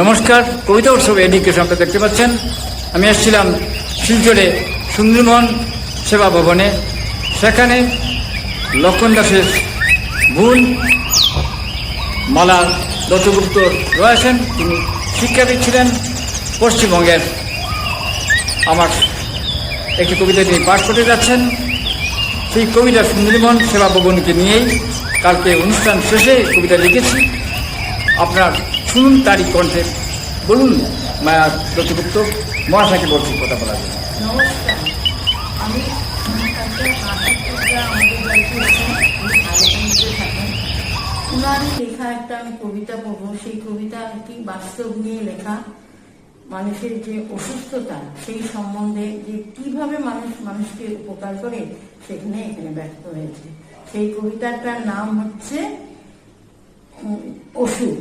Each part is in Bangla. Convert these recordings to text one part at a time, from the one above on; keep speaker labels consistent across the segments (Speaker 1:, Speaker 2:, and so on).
Speaker 1: নমস্কার, কবিতা উৎসব এডুকেশন আপনারা দেখতে পাচ্ছেন। আমি এসেছিলাম শিলচরে সুন্দরমোহন সেবা ভবনে। সেখানে লক্ষণ দাসের বোন মালা দত্তগুপ্ত রয়েছেন। তিনি শিক্ষাবিদ ছিলেন পশ্চিমবঙ্গের। আমার একটি কবিতা তিনি পাঠ করতে যাচ্ছেন। সেই কবিতা সুন্দরমোহন সেবা ভবনকে নিয়েই কালকে অনুষ্ঠান শেষে কবিতা লিখেছি। আপনার শুনুন তারই কণ্ঠে। বলুন মায়া দত্তগুপ্ত মহাশাকে বলছি কথা বলার জন্য।
Speaker 2: উনারই লেখা একটা আমি কবিতা পড়ব। সেই কবিতা একটি বাস্তব নিয়ে লেখা। মানুষের যে অসুস্থতা, সেই সম্বন্ধে যে কীভাবে মানুষ মানুষকে উপকার করে, সেখানে এখানে ব্যক্ত হয়েছে। সেই কবিতাটার নাম হচ্ছে ওষুধ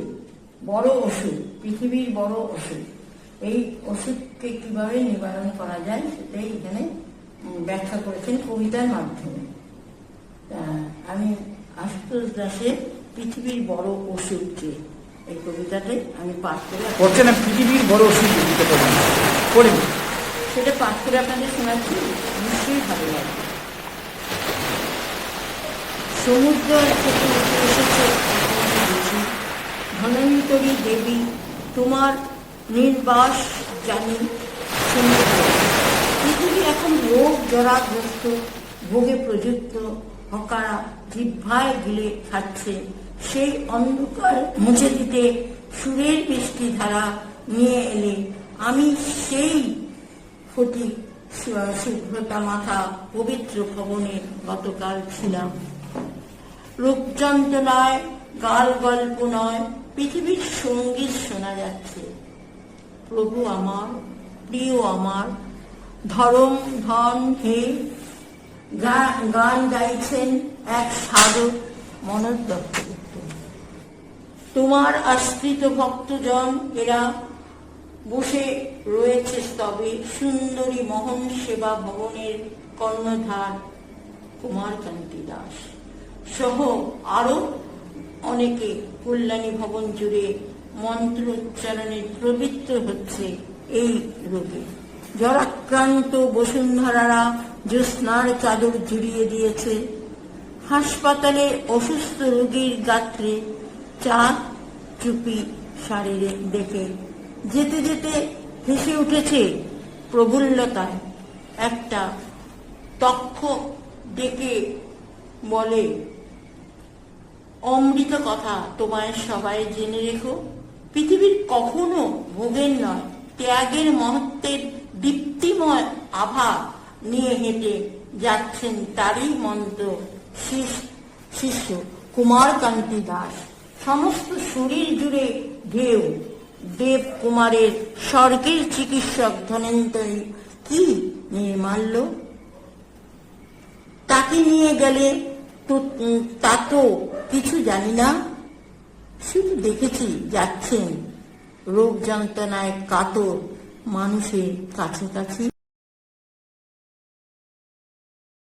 Speaker 2: বড় ওষুধ পৃথিবীর বড় ওষুধ। এই ওষুধকে কীভাবে নিবারণ করা যায় সেটাই এখানে ব্যাখ্যা করেছেন কবিতার মাধ্যমে। আমি আশুতোষ দাসের পৃথিবীর বড় ওষুধকে এই কবিতাটাই আমি পাঠ করে আপনাদের-
Speaker 1: না পৃথিবীর বড় ওষুধ দিতে পারেন। করিনি
Speaker 2: সেটা পাঠ করে আপনাদের শোনাচ্ছি নিশ্চয়ই ভালো লাগবে। সমুদ্র ধনন্তরী দেবী, তোমার নির্বাস জানি পৃথিবী এখন রোগ জরাগ্রস্ত, ভোগে প্রযুক্ত, হকারা জিহ্বায় গিলে খাচ্ছে। সেই অন্ধকার মুছে দিতে সুরের বৃষ্টি ধারা নিয়ে এলে আমি সেই ফটিক শু- শুভ্রতা মাথা পবিত্র ভবনে গতকাল ছিলাম। রূপযন্ত্রণায় গাল গল্প নয় পৃথিবীর সংগীত শোনা যাচ্ছে। প্রভু আমার, প্রিয় আমার, ধরম, ধন, হে গান গাইছেন এক সাধক মনোজ দত্তগুপ্ত। তোমার আশ্রিত ভক্তজন এরা বসে রয়েছে তবে সুন্দরী মোহন সেবা ভবনের কর্ণধার কুমারকান্তি দাস। সহ আরও অনেকে কল্যাণী ভবন জুড়ে মন্ত্র উচ্চারণে প্রবৃত্ত হচ্ছে এই রোগে। জরাক্রান্ত বসুন্ধরারা জ্যোৎস্নার চাদর জুড়িয়ে দিয়েছে। হাসপাতালে অসুস্থ রোগীর গাত্রে চা চুপি সারে দেখে। যেতে যেতে হেসে উঠেছে প্রফুল্লতায় একটা তক্ষ ডেকে বলে অমৃত কথা তোমায় সবাই জেনে রেখো। পৃথিবীর কখনো ভোগের নয়, ত্যাগের মহত্বের দীপ্তিময় আভা নিয়ে হেঁটে যাচ্ছেন তারই মন্ত্র শিষ- শিষ্য কুমারকান্তি দাস। সমস্ত শরীর জুড়ে ঢেউ, দেব কুমারের স্বর্গের চিকিৎসক ধনেন্তরী কি নির্মাল্য তাকে নিয়ে গেলে তো তা তো কিছু জানি না। শুধু দেখেছি যাচ্ছেন রোগ যন্ত্রণায় কাতর মানুষের কাছাকাছি।